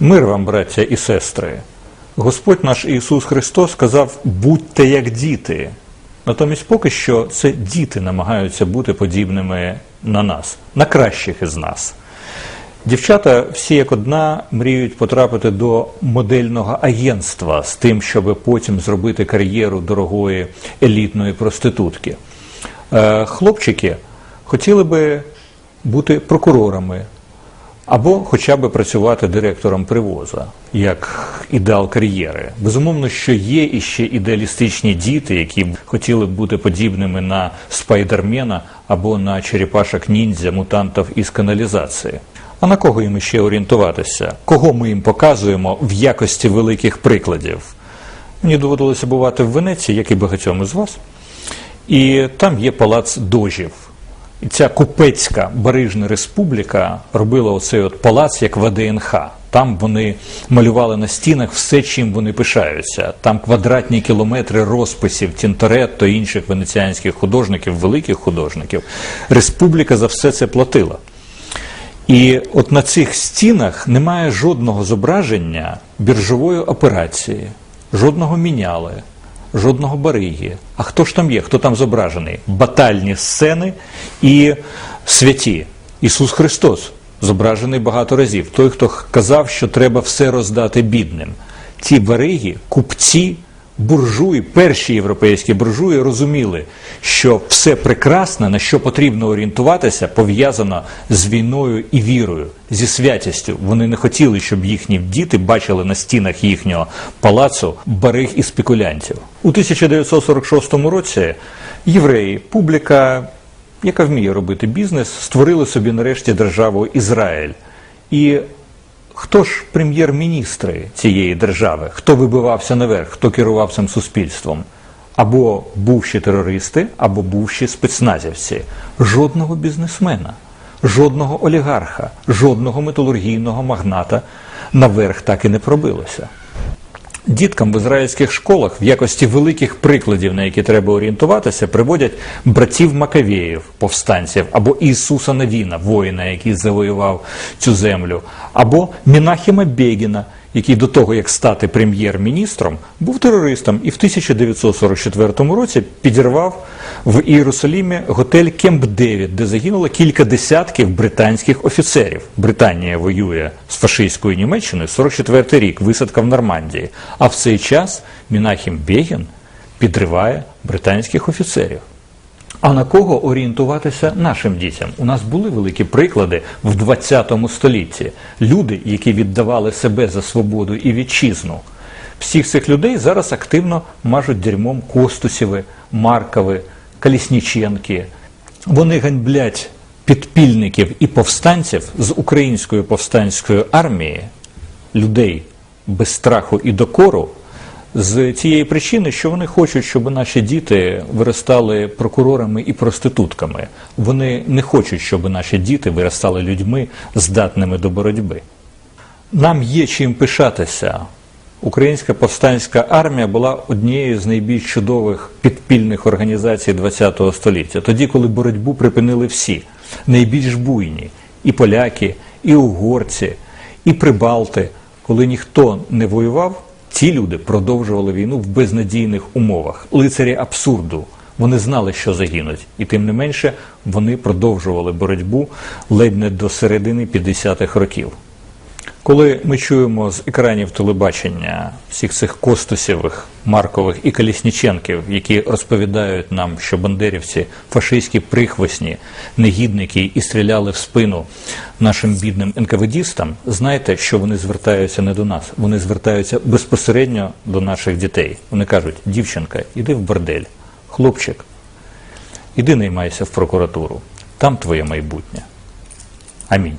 Мир вам, браття і сестри. Господь наш Ісус Христос сказав: будьте як діти. Натомість поки що це діти намагаються бути подібними на нас, на кращих із нас. Дівчата всі як одна мріють потрапити до модельного агентства з тим, щоб потім зробити кар'єру дорогої елітної проститутки. Е, Хлопчики хотіли би бути прокурорами або хоча б працювати директором привоза як ідеал кар'єри. Безумовно, що є іще ідеалістичні діти, які б хотіли б бути подібними на спайдермена або на черепашок ніндзя мутантів із каналізації. А на кого їм ще орієнтуватися? Кого ми їм показуємо в якості великих прикладів? Мені доводилося бувати в Венеції, як і багатьом із вас. І там є палац дожів. І ця купецька Барижна республіка робила оцей от палац як ВДНХ. Там вони малювали на стінах все, чим вони пишаються. Там квадратні кілометри розписів Тінторетто і інших венеціанських художників, великих художників. Республіка за все це платила. І от на цих стінах немає жодного зображення біржової операції, жодного міняли, жодного бариги. А хто ж там є? Хто там зображений? Батальні сцени і святі. Ісус Христос зображений багато разів. Той, хто казав, що треба все роздати бідним. Ті бариги, купці, буржуї, перші європейські буржуї розуміли, що все прекрасне, на що потрібно орієнтуватися, пов'язано з війною і вірою, зі святістю. Вони не хотіли, щоб їхні діти бачили на стінах їхнього палацу бариг і спекулянтів. У 1946 році євреї, публіка, яка вміє робити бізнес, створили собі нарешті державу Ізраїль. І Хто ж прем'єр-міністри цієї держави? Хто вибивався наверх, хто керував цим суспільством? Або бувші терористи, або бувші спецназівці. Жодного бізнесмена, жодного олігарха, жодного металургійного магната наверх так і не пробилося. Діткам в ізраїльських школах в якості великих прикладів, на які треба орієнтуватися, приводять братів Макавеїв, повстанців, або Ісуса Навіна, воїна, який завоював цю землю, або Мінахіма Бегіна, який до того, як стати прем'єр-міністром, був терористом і в 1944 році підірвав в Ієрусалімі готель Кемп Девід, де загинуло кілька десятків британських офіцерів. Британія воює з фашистською Німеччиною 44 рік, висадка в Нормандії. А в цей час Мінахім Бегін підриває британських офіцерів. А на кого орієнтуватися нашим дітям? У нас були великі приклади в 20 столітті. Люди, які віддавали себе за свободу і вітчизну. Всіх цих людей зараз активно мажуть дерьмом Костусєви, Маркови, Калісніченки. Вони ганьблять підпільників і повстанців з української повстанської армії, людей без страху і докору, з тієї причини, що вони хочуть, щоб наші діти виростали прокурорами і проститутками. Вони не хочуть, щоб наші діти виростали людьми, здатними до боротьби. Нам є чим пишатися. Українська повстанська армія була однією з найбільш чудових підпільних організацій ХХ століття, тоді, коли боротьбу припинили всі, найбільш буйні і поляки, і угорці, і прибалти, коли ніхто не воював. Ці люди продовжували війну в безнадійних умовах, лицарі абсурду. Вони знали, що загинуть, і тим не менше вони продовжували боротьбу ледь не до середини 50-х років. Коли ми чуємо з екранів телебачення всіх цих Костусєвих, Маркових і Калісніченків, які розповідають нам, що бандерівці фашистські прихвосні, негідники і стріляли в спину нашим бідним НКВДістам, знайте, що вони звертаються не до нас, вони звертаються безпосередньо до наших дітей. Вони кажуть: дівчинка, іди в бордель, хлопчик, іди наймайся в прокуратуру, там твоє майбутнє. Амінь.